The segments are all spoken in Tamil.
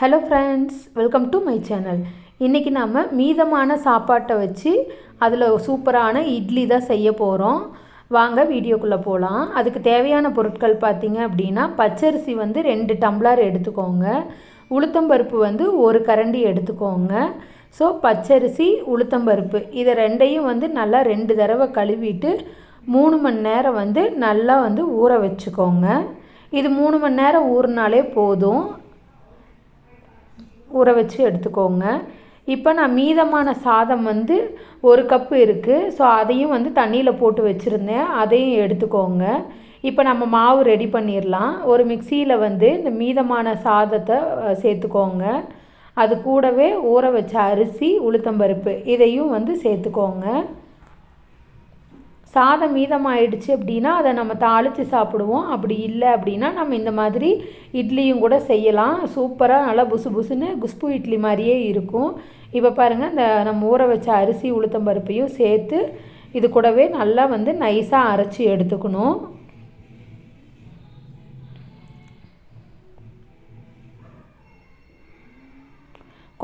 Hello friends welcome to my channel இன்றைக்கி நம்ம மீதமான சாப்பாட்டை வச்சு அதில் சூப்பரான இட்லி தான் செய்ய போகிறோம் வாங்க வீடியோக்குள்ளே போகலாம் அதுக்கு தேவையான பொருட்கள் பார்த்திங்க அப்படின்னா பச்சரிசி வந்து ரெண்டு டம்ளர் எடுத்துக்கோங்க. உளுத்தம்பருப்பு வந்து ஒரு கரண்டி எடுத்துக்கோங்க. ஸோ பச்சரிசி உளுத்தம்பருப்பு இதை ரெண்டையும் வந்து நல்லா ரெண்டு தடவை கழுவிட்டு மூணு மணி நேரம் வந்து நல்லா வந்து ஊற வச்சுக்கோங்க. இது மூணு மணி நேரம் ஊறினாலே போதும். ஊற வச்சு எடுத்துக்கோங்க. இப்போ நான் மீதமான சாதம் வந்து ஒரு கப்பு இருக்குது ஸோ அதையும் வந்து தண்ணியில் போட்டு வச்சுருந்தேன். அதையும் எடுத்துக்கோங்க. இப்போ நம்ம மாவு ரெடி பண்ணிடலாம் ஒரு மிக்சியில் வந்து இந்த மீதமான சாதத்தை சேர்த்துக்கோங்க. அது கூடவே ஊற வச்ச அரிசி உளுத்தம்பருப்பு இதையும் வந்து சேர்த்துக்கோங்க. சாதம் மீதமாயிடுச்சு அப்படின்னா அதை நம்ம தாளித்து சாப்பிடுவோம். அப்படி இல்லை அப்படின்னா நம்ம இந்த மாதிரி இட்லியும் கூட செய்யலாம். சூப்பராக நல்லா புசு புசுன்னு குஸ்பு இட்லி மாதிரியே இருக்கும். இப்போ பாருங்கள் இந்த நம்ம ஊற வச்ச அரிசி உளுத்தம்பருப்பையும் சேர்த்து இது கூடவே நல்லா வந்து நைஸாக அரைச்சி எடுத்துக்கணும்.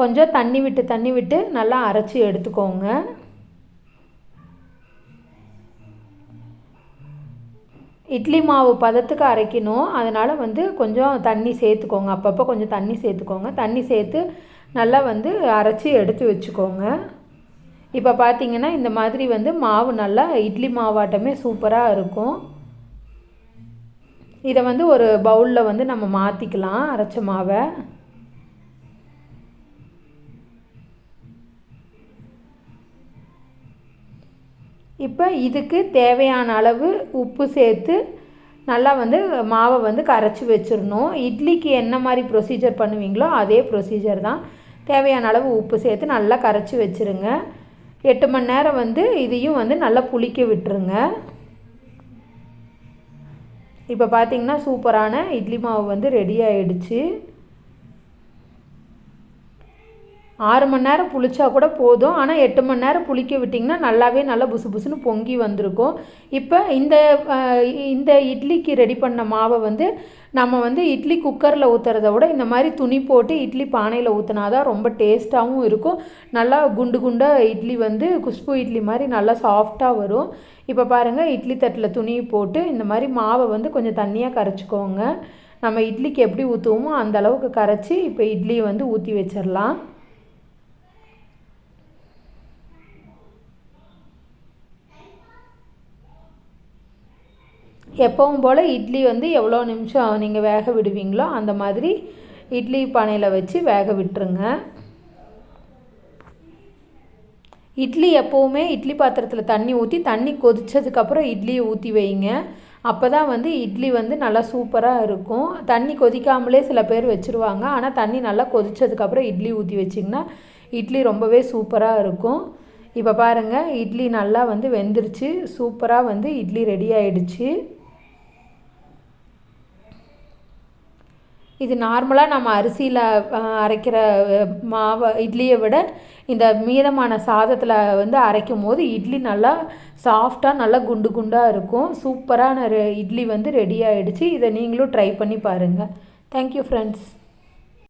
கொஞ்சம் தண்ணி விட்டு தண்ணி விட்டு நல்லா அரைச்சி எடுத்துக்கோங்க. இட்லி மாவு பதத்துக்கு அரைக்கணும். அதனால் வந்து கொஞ்சம் தண்ணி சேர்த்துக்கோங்க. அப்பப்போ கொஞ்சம் தண்ணி சேர்த்துக்கோங்க. தண்ணி சேர்த்து நல்லா வந்து அரைச்சி எடுத்து வச்சுக்கோங்க. இப்போ பார்த்தீங்கன்னா இந்த மாதிரி வந்து மாவு நல்லா இட்லி மாவாட்டமே சூப்பராக இருக்கும். இதை வந்து ஒரு பவுலில் வந்து நம்ம மாற்றிக்கலாம் அரைச்ச மாவை. இப்போ இதுக்கு தேவையான அளவு உப்பு சேர்த்து நல்லா வந்து மாவை வந்து கரைச்சி வச்சிடணும். இட்லிக்கு என்ன மாதிரி ப்ரொசீஜர் பண்ணுவீங்களோ அதே ப்ரொசீஜர் தான். தேவையான அளவு உப்பு சேர்த்து நல்லா கரைச்சி வச்சுருங்க. எட்டு மணி நேரம் வந்து இதையும் வந்து நல்லா புளிக்க விட்டுருங்க. இப்போ பார்த்திங்கன்னா சூப்பரான இட்லி மாவு வந்து ரெடி ஆகிடுச்சு ஆறு மணி நேரம் புளிச்சா கூட போதும். ஆனால் எட்டு மணி நேரம் புளிக்க விட்டிங்கன்னா நல்லாவே நல்லா புசு புசுன்னு பொங்கி வந்திருக்கும். இப்போ இந்த இந்த இட்லிக்கு ரெடி பண்ண மாவை வந்து நம்ம வந்து இட்லி குக்கரில் ஊற்றுறத விட இந்த மாதிரி துணி போட்டு இட்லி பானையில் ஊற்றினா தான் ரொம்ப டேஸ்ட்டாகவும் இருக்கும். நல்லா குண்டு குண்டாக இட்லி வந்து குஷ்பு இட்லி மாதிரி நல்லா சாஃப்டாக வரும். இப்போ பாருங்கள் இட்லி தட்டில் துணி போட்டு இந்த மாதிரி மாவை வந்து கொஞ்சம் தண்ணியாக கரைச்சிக்கோங்க. நம்ம இட்லிக்கு எப்படி ஊற்றுவோமோ அந்த அளவுக்கு கரைச்சி இப்போ இட்லியை வந்து ஊற்றி வச்சிடலாம். எப்பவும் போல் இட்லி வந்து எவ்வளோ நிமிஷம் நீங்கள் வேக விடுவீங்களோ அந்த மாதிரி இட்லி பானையில் வச்சு வேக விட்டுருங்க. இட்லி எப்போவுமே இட்லி பாத்திரத்தில் தண்ணி ஊற்றி தண்ணி கொதித்ததுக்கப்புறம் இட்லியை ஊற்றி வைங்க. அப்போ தான் வந்து இட்லி வந்து நல்லா சூப்பராக இருக்கும். தண்ணி கொதிக்காமலே சில பேர் வச்சுருவாங்க. ஆனால் தண்ணி நல்லா கொதித்ததுக்கப்புறம் இட்லி ஊற்றி வச்சிங்கன்னா இட்லி ரொம்பவே சூப்பராக இருக்கும். இப்போ பாருங்கள் இட்லி நல்லா வந்து வெந்துருச்சு. சூப்பராக வந்து இட்லி ரெடி ஆகிடுச்சு இது நார்மலாக நம்ம அரிசியில் அரைக்கிற மாவை இட்லியை விட இந்த மீதமான சாதத்தில் வந்து அரைக்கும் போது இட்லி நல்லா சாஃப்டாக நல்லா குண்டு குண்டாக இருக்கும். சூப்பரான இட்லி வந்து ரெடி ஆகிடுச்சு இதை நீங்களும் ட்ரை பண்ணி பாருங்கள் தேங்க்யூ ஃப்ரெண்ட்ஸ்